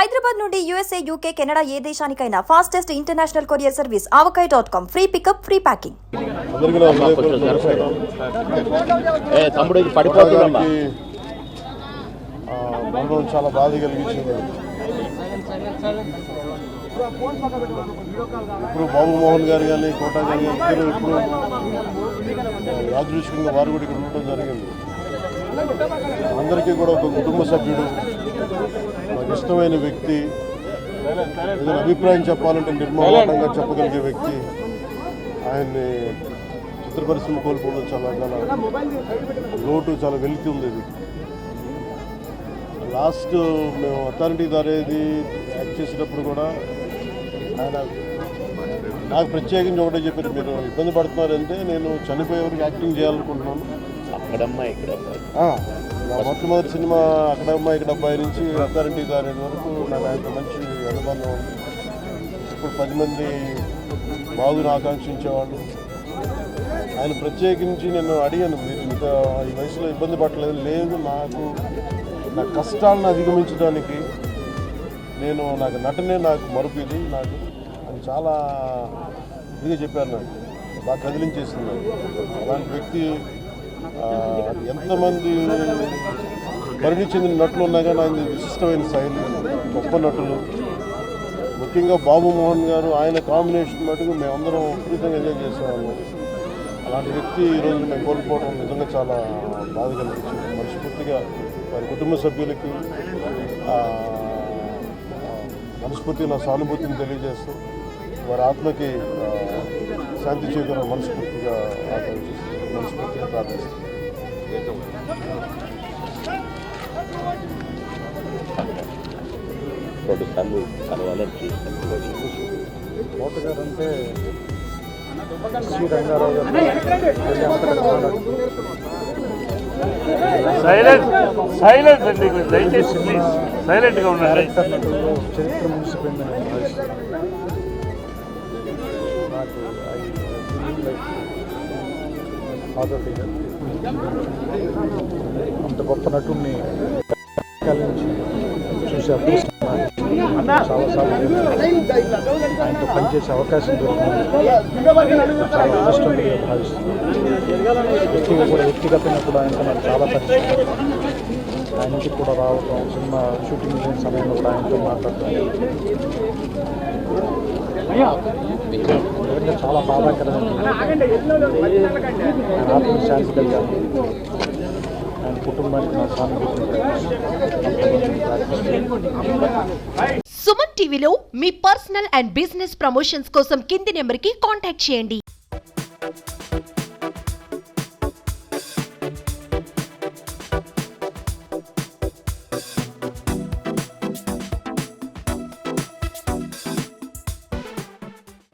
హైదరాబాద్ నుండి USA UK Canada ఏ దేశానికైనా fastest international courier service Avakaya dot com free pickup free packing చాలా బాధ కలిగించింది. ఇప్పుడు బాబు మోహన్ గారు కానీ కోటా గారు కానీ ఇద్దరు ఇప్పుడు ఆ, యాదృచ్ఛికంగా వారు కూడా ఇక్కడ ఉండటం జరిగింది. అందరికీ కూడా ఒక కుటుంబ సభ్యుడు ఇష్టమైన వ్యక్తి ఏదైనా అభిప్రాయం చెప్పాలంటే నిర్మమాటంగా చెప్పగలిగే వ్యక్తి ఆయన్ని చిత్ర పరిశ్రమ కోల్పోవడం చాలా చాలా లోటు చాలా వెలితి ఉంది ఇది. లాస్ట్ మేము అథారిటీ దారేది యాక్ట్ చేసేటప్పుడు కూడా ఆయన నాకు ప్రత్యేకించి ఒకటే చెప్పారు మీరు ఇబ్బంది పడుతున్నారంటే నేను చనిపోయే వరకు యాక్టింగ్ చేయాలనుకుంటున్నాను. అక్కడమ్మా నా మొట్టమొదటి సినిమా అక్కడ అమ్మాయి ఇక్కడ అబ్బాయి నుంచి అథారిటీ గారి వరకు నాకు ఆయన మంచి అనుబంధం ఉంది. ఇప్పుడు పది మంది బాగుని ఆకాంక్షించేవాళ్ళు. ఆయన ప్రత్యేకించి నేను అడిగాను మీరు ఇంత ఈ వయసులో ఇబ్బంది పడలేదు లేదు నాకు నా కష్టాలను అధిగమించడానికి నేను నాకు నటనే నాకు మరుపు ఇది నాకు అని చాలా ఇదిగా చెప్పారు నాకు. బాగా కదిలించేసింది అలాంటి వ్యక్తి ఎంతమంది మరణి చెందిన నటులు ఉన్నా కానీ ఆయన విశిష్టమైన శైలి గొప్ప నటులు. ముఖ్యంగా బాబు మోహన్ గారు ఆయన కాంబినేషన్ మటుకు మేమందరం విపరీతంగా ఎంజాయ్ చేసేవాళ్ళం. అలాంటి వ్యక్తి ఈరోజు మేము కోల్పోవడం నిజంగా చాలా బాధ కలిగించింది మనస్ఫూర్తిగా వారి కుటుంబ సభ్యులకి మనస్ఫూర్తి నా సానుభూతిని తెలియజేస్తూ వారి ఆత్మకి శాంతి చేకూర మనస్ఫూర్తిగా రెండు సార్లు కలవాలని చూస్తాను కోటగారు అంటే శ్రీ రంగారావు గారు సైలెంట్ సైలెంట్ అండి దయచేసి ప్లీజ్ సైలెంట్గా ఉండండి. చరిత్ర ముగిసిపోయిందని నాకు అంత గొప్ప నటుడిని చూసి నుంచి చూసే అదృష్టం నాకు. చాలాసార్లు ఆయనతో పనిచేసే అవకాశం దొరికింది. చాలా అదృష్టంగా భావిస్తున్నాను వ్యక్తిగా కూడా వ్యక్తిగతంగా కూడా ఆయనతో నాకు చాలా పరిచయం. ఆయన ఇంటికి కూడా రావటం సినిమా షూటింగ్ సమయంలో కూడా ఆయనతో మాట్లాడటం నిజంగా చాలా బాధాకరమైన ఆత్మ శాంతి కలిగాను ఆయన కుటుంబానికి నా సానుభూతి సుమన్ టీవీలో మీ పర్సనల్ అండ్ బిజినెస్ ప్రమోషన్స్ కోసం కింది నెంబర్కి కాంటాక్ట్ చేయండి.